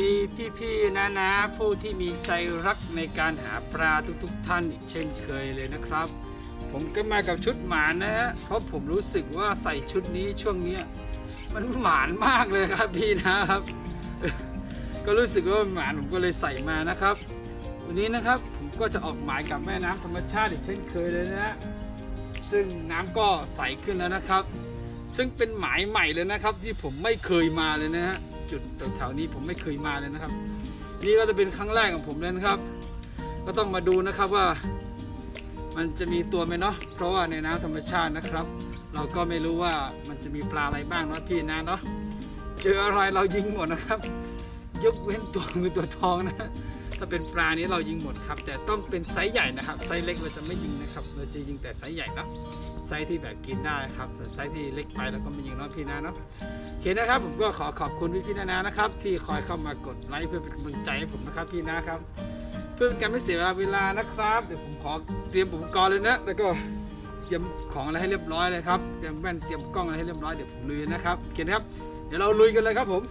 ดีพี่ๆนะนะ ผู้ที่มีใจรักในการหาปลาทุกๆท่านอีกเช่นเคยเลยนะครับ ผมก็มากับชุดหมานนะฮะเพราะผมรู้สึกว่าใส่ชุดนี้ช่วงเนี้ยมันหมานมากเลยครับพี่นะครับ ก็รู้สึกว่าหมานผมก็เลยใส่มานะครับ วันนี้นะครับผมก็จะออกหมายกับแม่น้ำธรรมชาติอีกเช่นเคยเลยนะฮะซึ่งน้ำก็ใสขึ้นแล้วนะครับ ซึ่งเป็นหมายใหม่เลยนะครับ ที่ผมไม่เคยมาเลยนะฮะ จุดแถวๆนี้ผมไม่เคยมาเลยนะครับ นี่ก็จะเป็นครั้งแรกของผมเลยนะครับ ก็ต้องมาดูนะครับว่า มันจะมีตัวไหมเนาะเพราะว่าในน้ำธรรมชาตินะครับ เราก็ไม่รู้ว่ามันจะมีปลาอะไรบ้างเนาะพี่นะเนาะเจออะไรเรายิงหมดนะครับ ยกเว้นตัวมือตัวทองนะ ถ้าเป็นปลานี้เรายิงหมดครับ แต่ต้องเป็นไซส์ใหญ่นะครับ ไซส์เล็กเราจะไม่ยิงนะครับ เราจะยิงแต่ไซส์ใหญ่นะไซส์ที่แบบกินได้ครับไซส์ที่เล็กไปเราก็ไม่ยิงเนาะพี่นะเนาะโอเคนะครับ ผมก็ขอขอบคุณพี่พี่นานานะครับ ที่คอยเข้ามากดไลค์เพื่อเป็นกำลังใจให้ผมนะครับพี่นะครับ เพื่อเป็นการไม่เสียเวลานะครับ เดี๋ยวผมขอเตรียมอุปกรณ์เลยนะ แล้วก็เตรียมของอะไรให้เรียบร้อยเลยครับ เตรียมแว่นเตรียมกล้องอะไรให้เรียบร้อยเดี๋ยวผมลุยนะครับโอเคนะครับ เดี๋ยวเราลุยกันเลยครับผม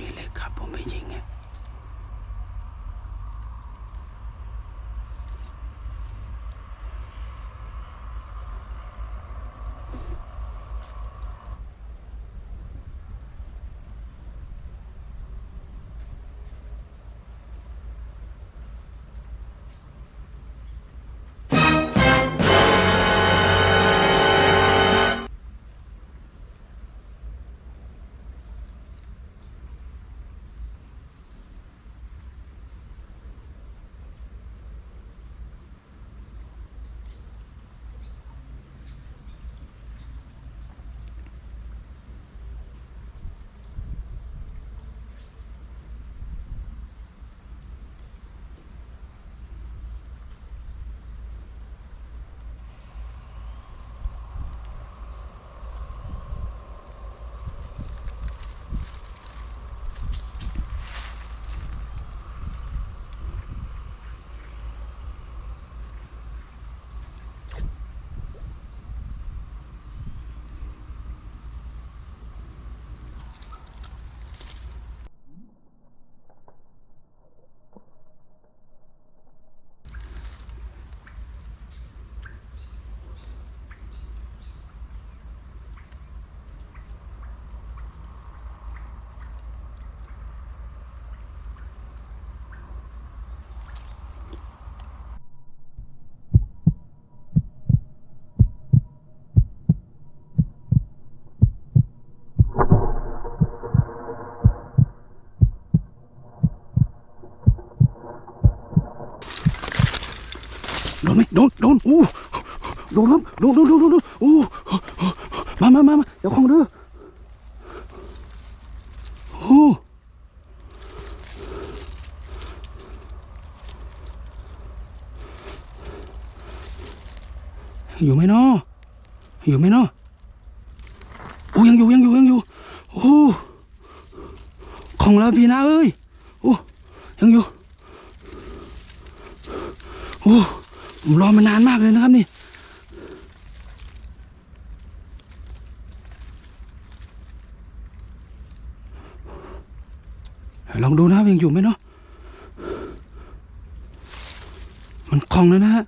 นี่เลยครับ ผมไม่ยิงอะ โดนไหมโดนโดนอู้โดนครับโดนโดนโดนโดนโอู้มามามามาเดี๋ยวของเด้อโอ้อยู่ไหมเนาะอยู่ไหมเนาะโอ้ยังอยู่ยังอยู่ยังอยู่โอ้ของแล้วพี่นะเอ้ยโอ้ยังอยู่โอ้ ผมรอมานานมากเลยนะครับนี่ลองดูนะครับยังอยู่ไหมเนาะมันคลองแล้วนะฮะ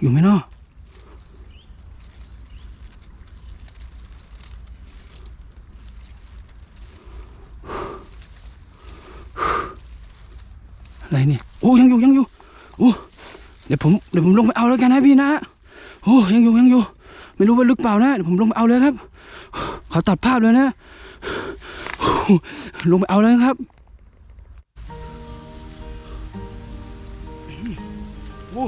อยู่ไหมเนาะ อะไรเนี่ย โอ้ยังอยู่ยังอยู่ โอ้ เดี๋ยวผมเดี๋ยวผมลงไปเอาแล้วกันนะพี่นะโอ้ยังอยู่ยังอยู่ ไม่รู้ว่าลึกเปล่านะเดี๋ยวผมลงไปเอาเลยครับขอตัดภาพเลยนะลงไปเอาเลยนะครับโอ้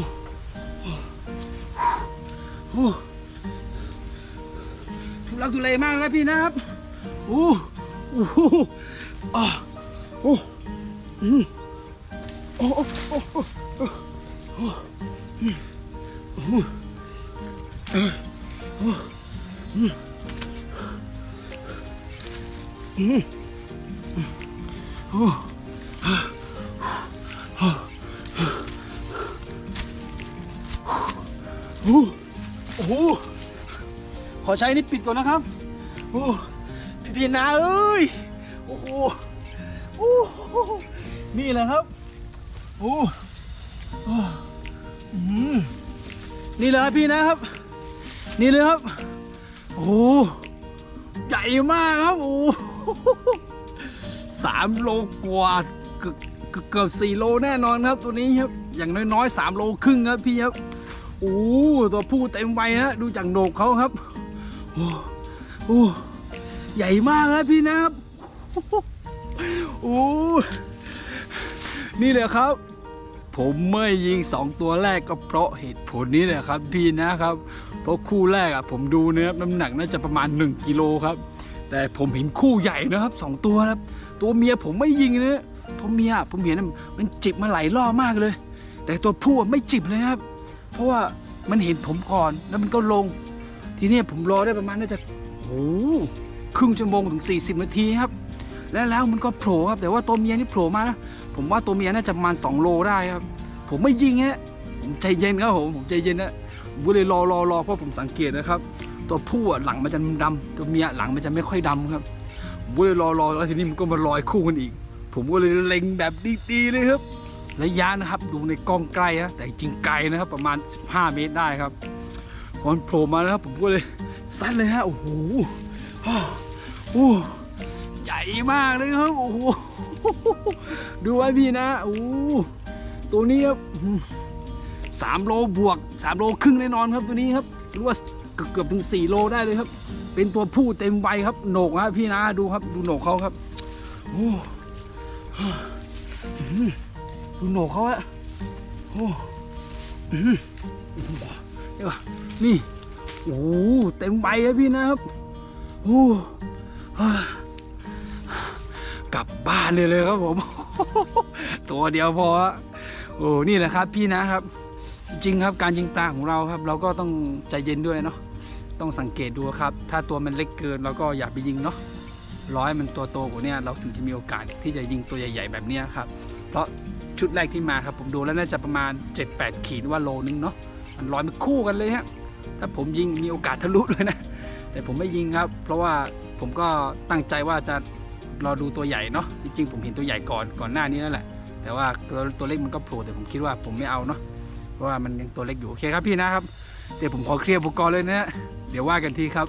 โอ้ทุลักทุเลมากเลยพี่นะครับโอ้โอ้โอะโอ้อืมโอ้โอ้ โอ้โอ้โอ้โอ้อืมโอ้โอ้อืมอืมโอ้โอ้โอ้โหขอใช้นี่ปิดก่อนนะครับโอ้พี่พี่นาเอ้ย โอ้โหโอ้โหนี่แหละครับ โอ้ นี่เลยครับพี่นะครับ นี่เลยครับ โอ้โหใหญ่มากครับโอ้สามโลกว่าเกือบเกือบเกือบสี่โลแน่นอนครับ ตัวนี้ครับ อย่างน้อยๆสามโลครึ่งครับพี่ครับโอ้ตัวผู้เต็มวัยนะดูจากโหนกเขาครับโอ้โอ้ใหญ่มากนะพี่นะครับโอ้นี่เลยครับ ผมไม่ยิงสองตัวแรกก็เพราะเหตุผลนี้แหละครับพี่นะครับ เพราะคู่แรกอะผมดูเนื้อน้ำหนักน่าจะประมาณ 1กิโลครับ แต่ผมเห็นคู่ใหญ่นะครับสองตัวครับ ตัวเมียผมไม่ยิงนะเพราะเมียผมเห็นมันจิบมาหลายรอบมากเลย แต่ตัวผู้ไม่จิบเลยครับ เพราะว่ามันเห็นผมก่อนแล้วมันก็ลง ทีนี้ผมรอได้ประมาณน่าจะโอ้โหครึ่งชั่วโมงถึง 40 นาทีครับ แล้วแล้วมันก็โผล่ครับแต่ว่าตัวเมียนี่โผล่มานะ ผมว่าตัวเมียน่าจะประมาณ2โลได้ครับ ผมไม่ยิงฮะผมใจเย็นครับผมผมใจเย็นนะผมก็เลยรอรอรอเพราะผมสังเกตนะครับ ตัวผู้อะหลังมันจะดำตัวเมียหลังมันจะไม่ค่อยดำครับผมก็เลยรอรอแล้วทีนี้มันก็มาลอยคู่กันอีก ผมก็เลยเล็งแบบดีๆเลยครับระยะนะครับดูในกล้องใกล้นะแต่จริงไกลนะครับ ประมาณ 15 เมตรได้ครับพอมันโผล่มาแล้วครับผมก็เลยซัดเลยฮะโอ้โหโอ้ใหญ่มากเลยครับโอ้โห ดูไว้พี่นะโอ้ตัวนี้ครับสามโลบวกสามโลครึ่งแน่นอนครับตัวนี้ครับหรือว่าเกือบถึงสี่โลได้เลยครับ เป็นตัวผู้เต็มวัยครับโหนกฮะพี่นะดูครับ ดูโหนกเขาครับโอ้ดูโหนกเขาอะโอ้อืมเดี๋ยวก่อนนี่โอ้เต็มใบเลยพี่นะครับโอ้ กลับบ้านเลยเลยครับผม ตัวเดียวพอฮะโอ้นี่แหละครับพี่นะครับ จริงครับการยิงปลาของเราครับ เราก็ต้องใจเย็นด้วยเนาะต้องสังเกตดูครับ ถ้าตัวมันเล็กเกินเราก็อย่าไปยิงเนาะร้อยมันตัวโตกว่านี้เราถึงจะมีโอกาสที่จะยิงตัวใหญ่ ๆ แบบนี้ครับ เพราะชุดแรกที่มาครับ ผมดูแล้วน่าจะประมาณ 7-8 ขีดว่าโลนึงเนาะมันร้อยมันคู่กันเลยฮะถ้าผมยิงมีโอกาสทะลุด้วยนะ แต่ผมไม่ยิงครับ เพราะว่าผมก็ตั้งใจว่าจะ รอดูตัวใหญ่เนาะจริงๆผมเห็นตัวใหญ่ก่อนก่อนหน้านี้นั่นแหละ แต่ว่าตัวตัวเล็กมันก็โผล่แต่ผมคิดว่าผมไม่เอาเนาะเพราะว่ามันยังตัวเล็กอยู่โอเคครับพี่นะครับเดี๋ยวผมขอเคลียร์อุปกรณ์เลยนะเดี๋ยวว่ากันทีครับ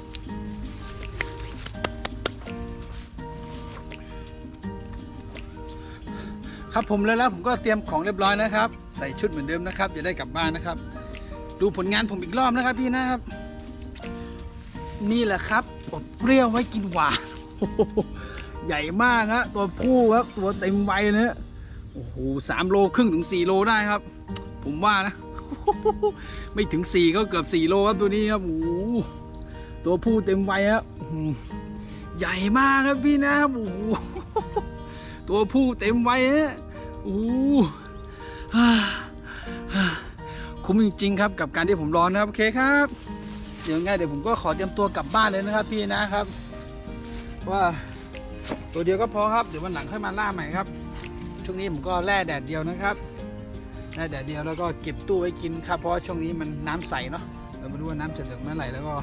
ครับผมแล้วแล้วผมก็เตรียมของเรียบร้อยนะครับ ใส่ชุดเหมือนเดิมนะครับอย่าได้กลับบ้านนะครับ ดูผลงานผมอีกรอบนะครับพี่นะครับ นี่แหละครับบดเปรี้ยวไว้กินหวาน ใหญ่มากฮะตัวผู้ครับตัวเต็มวัยนะฮะโอ้โหสามโลครึ่งถึงสี่โลได้ครับ ผมว่านะ ไม่ถึงสี่ก็เกือบสี่โลครับตัวนี้ครับโอ้ตัวผู้เต็มวัยครับใหญ่มากครับพี่นะครับโอ้ตัวผู้เต็มวัยฮะโอ้คุ้มจริง ๆ ครับกับการที่ผมร้อนนะครับโอเคครับ เดี๋ยวไงเดี๋ยวผมก็ขอเตรียมตัวกลับบ้านเลยนะครับพี่นะครับ ว่า ตัวเดียวก็พอครับเดี๋ยววันหลังค่อยมาล่าใหม่ครับ ช่วงนี้ผมก็แล่แดดเดียวนะครับแล่แดดเดียวแล้วก็เก็บตู้ไว้กินครับเพราะช่วงนี้มันน้ำใสเนาะเราไม่รู้ว่าน้ำจะเหลืองเมื่อไหร่แล้วก็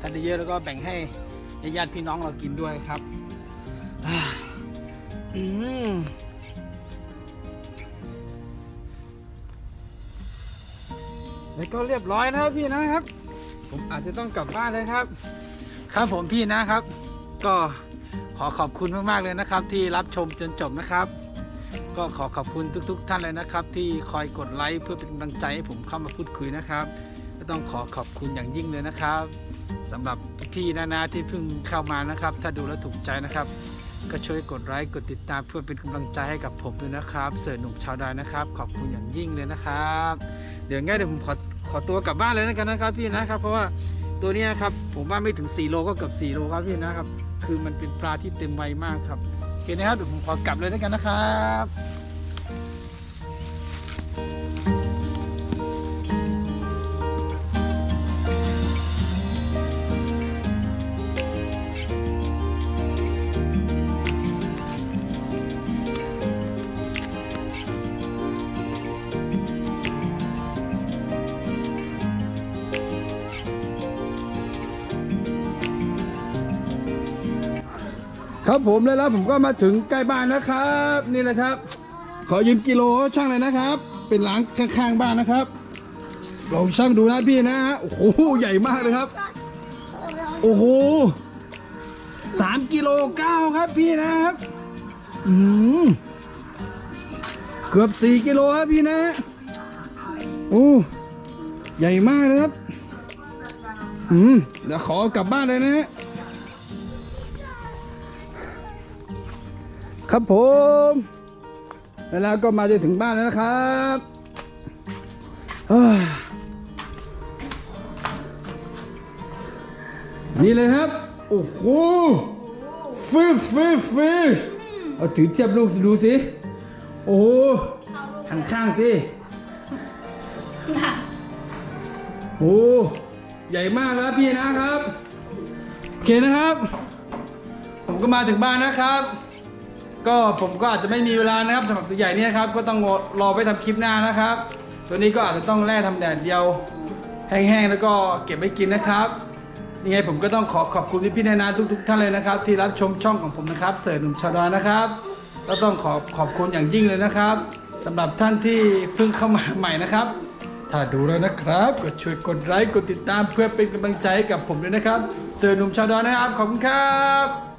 ถ้าได้เยอะแล้วก็แบ่งให้ญาติพี่น้องเรากินด้วยครับอ่าอืมแล้วก็เรียบร้อยนะครับพี่นะครับ ผมอาจจะต้องกลับบ้านเลยครับ ครับผมพี่นะครับ ก็ ขอขอบคุณมากๆเลยนะครับ ที่รับชมจนจบนะครับ ก็ขอขอบคุณทุก ๆ ท่านเลยนะครับ ที่คอยกดไลค์เพื่อเป็นกำลังใจให้ผมเข้ามาพูดคุยนะครับก็ต้องขอขอบคุณอย่างยิ่งเลยนะครับสำหรับพี่นานาที่เพิ่งเข้ามานะครับ ถ้าดูแล้วถูกใจนะครับ ก็ช่วยกดไลค์กดติดตามเพื่อเป็นกำลังใจให้กับผมด้วยนะครับ เสือหนุ่มชาวดอยนะครับ ขอบคุณอย่างยิ่งเลยนะครับ เดี๋ยวง่ายเดี๋ยวผมขอขอตัวกลับบ้านเลยนะกันนะครับพี่นะครับ เพราะว่า ตัวนี้ครับผมว่าไม่ถึง 4 โลก็เกือบ4โลครับพี่นะครับ คือมันเป็นปลาที่เต็มวัยมากครับโอเคนะครับเดี๋ยวผมขอกลับเลยนะกันนะครับ ครับผมแล้วแล้วผมก็มาถึงใกล้บ้านนะครับ นี่แหละครับ ขอยืมกิโลช่างเลยนะครับ เป็นร้านข้างๆบ้านนะครับลองช่างดูนะพี่นะฮะโอ้โหใหญ่มากเลยครับ โอ้โหสามกิโลเก้าครับพี่นะครับอืมเกือบสี่กิโลครับพี่นะโอ้ใหญ่มากเลยครับอืมเดี๋ยวขอกลับบ้านเลยนะฮะ ครับผมแล้วก็มาจะถึงบ้านแล้วนะครับนี่เลยครับ โอ้โหฟิชฟิชฟิชเอาถือเทียบลูกดูสิ โอ้โหหันข้างสิโอ้ใหญ่มากแล้วพี่นะครับ โอเคนะครับ ผมก็มาถึงบ้านนะครับ ก็ผมก็อาจจะไม่มีเวลานะครับสำหรับตัวใหญ่นี่ยครับ ก็ต้องรอไปทำคลิปหน้านะครับ ตัวนี้ก็อาจจะต้องแล่ทำแดดเดียวแห้งๆแล้วก็เก็บไว้กินนะครับยังไงผมก็ต้องขอขอบคุณพี่ๆนานาทุกๆท่านเลยนะครับ ที่รับชมช่องของผมนะครับ เสิร์ฟหนุ่มชาวดอยนะครับก็ต้องขอขอบคุณอย่างยิ่งเลยนะครับสำหรับท่านที่เพิ่งเข้ามาใหม่นะครับ ถ้าดูแล้วนะครับก็ช่วยกดไลค์กดติดตามเพื่อเป็นกำลังใจให้กับผมด้วยนะครับ เสิร์ฟหนุ่มชาวดอยนะครับขอบคุณครับ